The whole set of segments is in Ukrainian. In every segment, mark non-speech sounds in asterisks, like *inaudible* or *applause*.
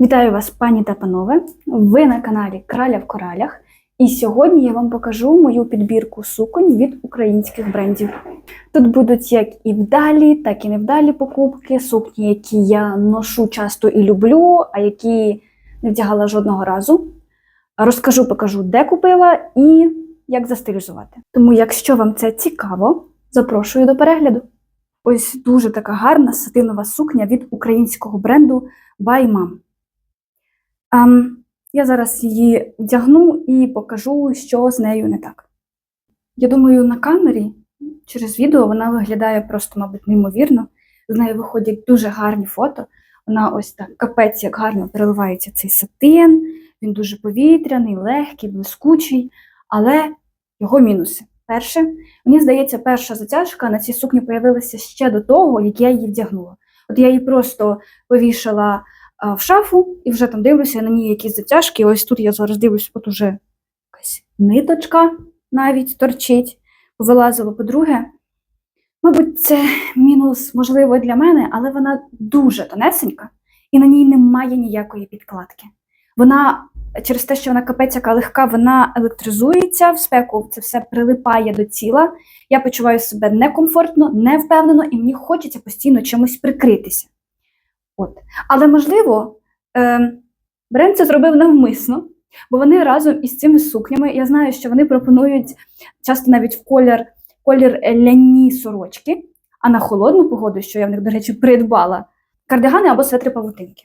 Вітаю вас, пані та панове! Ви на каналі Краля в Коралях. І сьогодні я вам покажу мою підбірку суконь від українських брендів. Тут будуть як і вдалі, так і невдалі покупки, сукні, які я ношу часто і люблю, а які не вдягала жодного разу. Розкажу, покажу, де купила і як застилізувати. Тому, якщо вам це цікаво, запрошую до перегляду. Ось дуже така гарна сатинова сукня від українського бренду. Ем, я зараз її вдягну і покажу, що з нею не так. Я думаю, на камері через відео вона виглядає просто, мабуть, неймовірно. З нею виходять дуже гарні фото. Вона ось так капець, як гарно переливається цей сатин. Він дуже повітряний, легкий, блискучий, але його мінуси. Перше, мені здається, перша затяжка на цій сукні появилася ще до того, як я її вдягнула. От я її просто повішала в шафу і вже там дивлюся на ній якісь затяжки. Ось тут я зараз дивлюсь, от уже якась ниточка навіть торчить, вилазило. По-друге, мабуть, це мінус, можливо, для мене, але вона дуже тонесенька і на ній немає ніякої підкладки. Вона через те, що вона капець яка легка, вона електризується в спеку, це все прилипає до тіла. Я почуваю себе некомфортно, невпевнено, і мені хочеться постійно чимось прикритися. От. Але можливо, е, бренд це зробив навмисно, бо вони разом із цими сукнями, я знаю, що вони пропонують часто навіть в колір, колір ляні сорочки, а на холодну погоду, що я в них, до речі, придбала, кардигани або светри павутинки.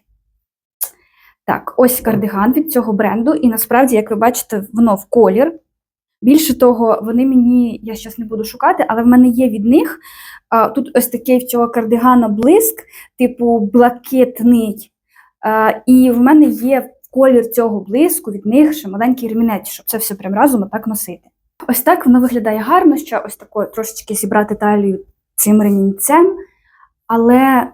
Так, ось кардиган від цього бренду, і насправді, як ви бачите, воно в колір. Більше того, вони мені, я зараз не буду шукати, але в мене є від них. а, Тут ось такий в цього кардигана блиск, типу блакитний. А, І в мене є колір цього блиску від них ще маленький ремінець, щоб це все прям разом отак носити. Ось так воно виглядає гарно, ще ось такою трошечки зібрати талію цим ремінцем. Але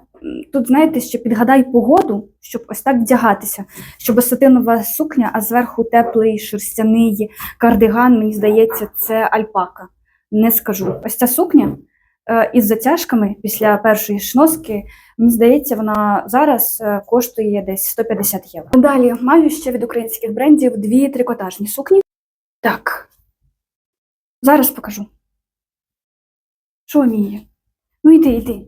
тут, знаєте, ще підгадай погоду, щоб ось так вдягатися, щоб сатинова сукня, а зверху теплий шерстяний кардиган, мені здається, це альпака. Не скажу. Ось ця сукня е, із затяжками після першої шноски, мені здається, вона зараз е, коштує десь 150 євро. Далі маю ще від українських брендів дві трикотажні сукні. Так. Зараз покажу. Що вміє? Ну йди, йди.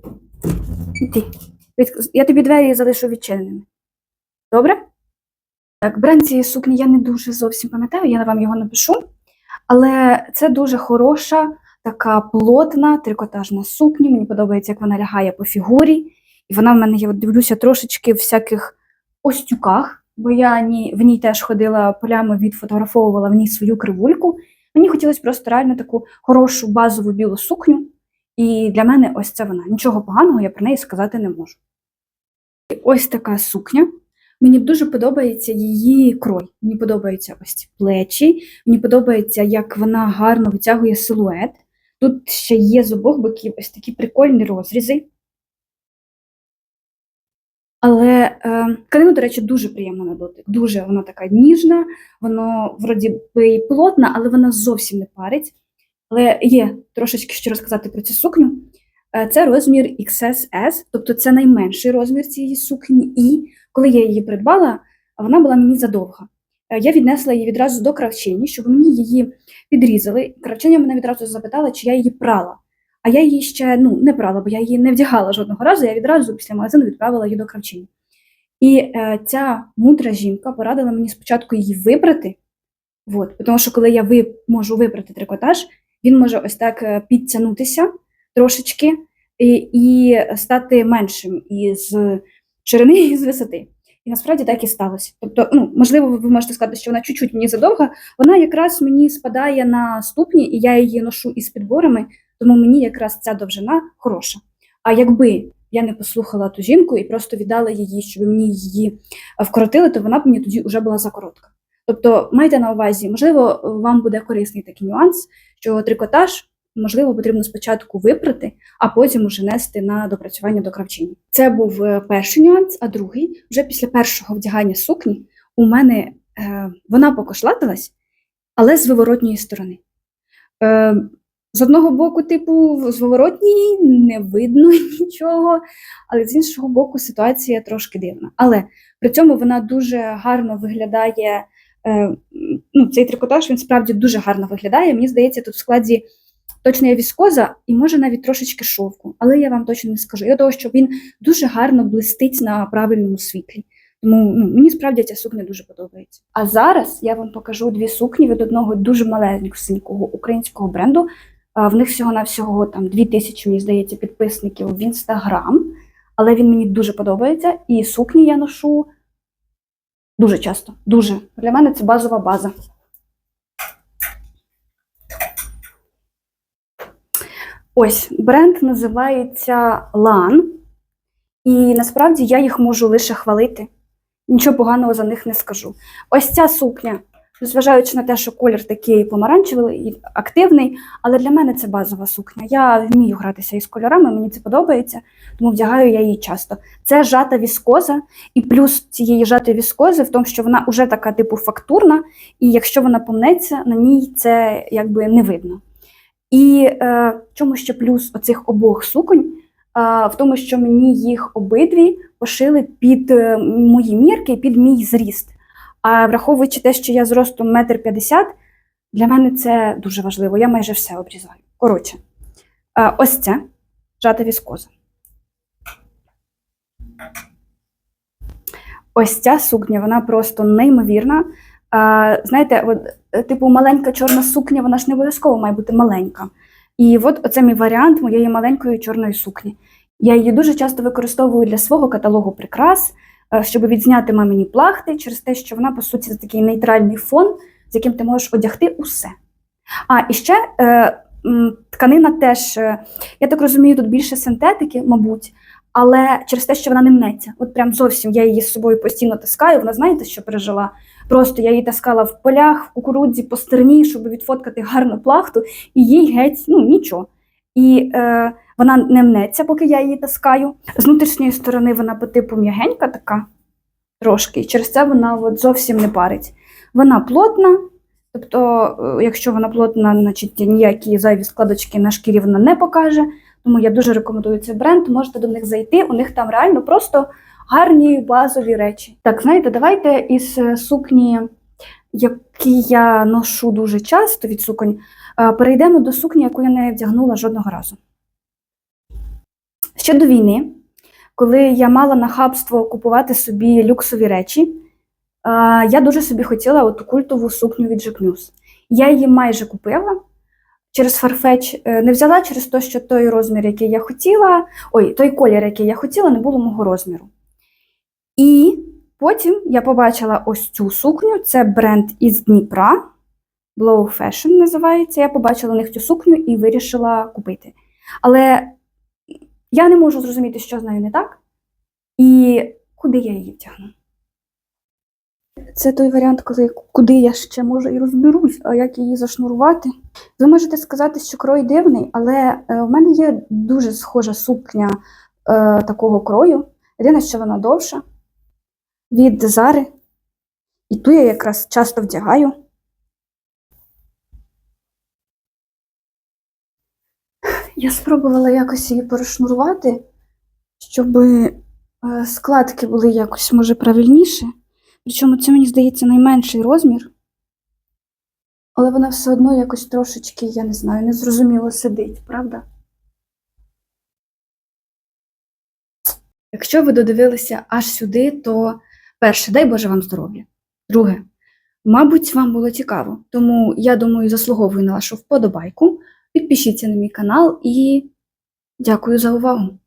Від- Я тобі двері залишу відчиненими. Добре? Так, бренд цієї сукні я не дуже зовсім пам'ятаю, я вам його напишу. Але це дуже хороша, така плотна трикотажна сукня. Мені подобається, як вона лягає по фігурі. І вона в мене от дивлюся, трошечки в всяких остюках, бо я ні, в ній теж ходила полями, відфотографовувала в ній свою кривульку. Мені хотілося просто реально таку хорошу базову білу сукню. І для мене ось це вона. Нічого поганого я про неї сказати не можу. Ось така сукня. Мені дуже подобається її крой. Мені подобаються ось ці плечі, мені подобається, як вона гарно витягує силует. Тут ще є з обох боків ось такі прикольні розрізи. Але е, тканина, до речі, дуже приємна на дотик. Дуже вона така ніжна, воно вроді би і плотна, але вона зовсім не парить. Але є трошечки що розказати про цю сукню. Е, Це розмір XSS, тобто це найменший розмір цієї сукні. І коли я її придбала, вона була мені задовга. Е, Я віднесла її відразу до кравчині, щоб мені її підрізали. Кравчиня мене відразу запитала, чи я її прала. А я її ще ну, не прала, бо я її не вдягала жодного разу. Я відразу після магазину відправила її до кравчині. І е, ця мудра жінка порадила мені спочатку її випрати. От, тому що коли я ви, можу випрати трикотаж, він може ось так е, підтягнутися трошечки і, і стати меншим із ширини і з висоти. І насправді так і сталося. Тобто, ну, можливо, ви можете сказати, що вона чуть-чуть мені задовга, вона якраз мені спадає на ступні, і я її ношу із підборами, тому мені якраз ця довжина хороша. А якби я не послухала ту жінку і просто віддала її, щоб мені її вкоротили, то вона б мені тоді вже була закоротка. Тобто майте на увазі, можливо, вам буде корисний такий нюанс, що трикотаж, можливо, потрібно спочатку випрати, а потім уже нести на допрацювання до кравчині. Це був е, перший нюанс, а другий, вже після першого вдягання сукні, у мене е, вона покошлатилась, але з виворотньої сторони. Е, З одного боку, типу, в зворотній не видно *laughs* нічого, але з іншого боку, ситуація трошки дивна. Але при цьому вона дуже гарно виглядає. Е, ну, цей трикотаж він справді дуже гарно виглядає. Мені здається, тут в складі точно є віскоза і може навіть трошечки шовку, але я вам точно не скажу. До того, що він дуже гарно блистить на правильному світлі. Тому ну, мені справді ця сукня дуже подобається. А зараз я вам покажу дві сукні від одного дуже маленького українського бренду. В них всього-навсього там 2000, мені здається, підписників в інстаграм. Але він мені дуже подобається, і сукні я ношу дуже часто. Дуже. Для мене це базова база. Ось бренд називається LAN. І насправді я їх можу лише хвалити. Нічого поганого за них не скажу. Ось ця сукня, незважаючи на те, що колір такий помаранчевий і активний, але для мене це базова сукня. Я вмію гратися із кольорами, мені це подобається, тому вдягаю я її часто. Це жата віскоза, і плюс цієї жатої віскози в тому, що вона вже така типу фактурна, і якщо вона помнеться, на ній це якби не видно. І е, чому ще плюс оцих обох суконь? е, В тому, що мені їх обидві пошили під е, мої мірки, під мій зріст. А враховуючи те, що я зростом 1,50 м, для мене це дуже важливо. Я майже все обрізаю. Коротше, е, ось це жата віскоза. Ось ця сукня, вона просто неймовірна. А, знаєте, от, е, типу, маленька чорна сукня, вона ж не обов'язково має бути маленька. І от оце мій варіант моєї маленької чорної сукні. Я її дуже часто використовую для свого каталогу прикрас, е, щоб відзняти мамині плахти через те, що вона, по суті, такий нейтральний фон, з яким ти можеш одягти усе. А і ще е, тканина теж, е, я так розумію, тут більше синтетики, мабуть, але через те, що вона не мнеться. От прям зовсім я її з собою постійно таскаю. Вона знаєте, що пережила? Просто я її таскала в полях, в кукурудзі, по стерні, щоб відфоткати гарну плахту, і їй геть ну нічого. І е, вона не мнеться, поки я її таскаю. З внутрішньої сторони вона по типу м'ягенька така трошки, і через це вона от зовсім не парить. Вона плотна, тобто, е, якщо вона плотна, значить ніякі зайві складочки на шкірі вона не покаже. Тому я дуже рекомендую цей бренд. Можете до них зайти. У них там реально просто гарні базові речі. Так, знаєте, давайте із е, сукні, які я ношу дуже часто від суконь, перейдемо до сукні, яку я не вдягнула жодного разу. Ще до війни, коли я мала нахабство купувати собі люксові речі, е, я дуже собі хотіла оту культову сукню від Jacquemus. Я її майже купила. Через Farfetch е, не взяла через те, що той розмір, який я хотіла, ой, той колір, який я хотіла, не було мого розміру. І потім я побачила ось цю сукню. Це бренд із Дніпра. Blow Fashion називається. Я побачила у них цю сукню і вирішила купити. Але я не можу зрозуміти, що з нею не так, і куди я її втягну. Це той варіант, коли куди я ще може і розберусь, а як її зашнурувати. Ви можете сказати, що крой дивний, але е, в мене є дуже схожа сукня е, такого крою. Єдине, що вона довша від Зари. І ту я якраз часто вдягаю. Я спробувала якось її перешнурувати, щоб е, складки були якось, може, правильніше. Причому це, мені здається, найменший розмір. Але вона все одно якось трошечки, я не знаю, незрозуміло сидить, правда? Якщо ви додивилися аж сюди, то перше, дай Боже вам здоров'я. Друге, мабуть, вам було цікаво. Тому я думаю, заслуговую на вашу вподобайку. Підпишіться на мій канал і дякую за увагу!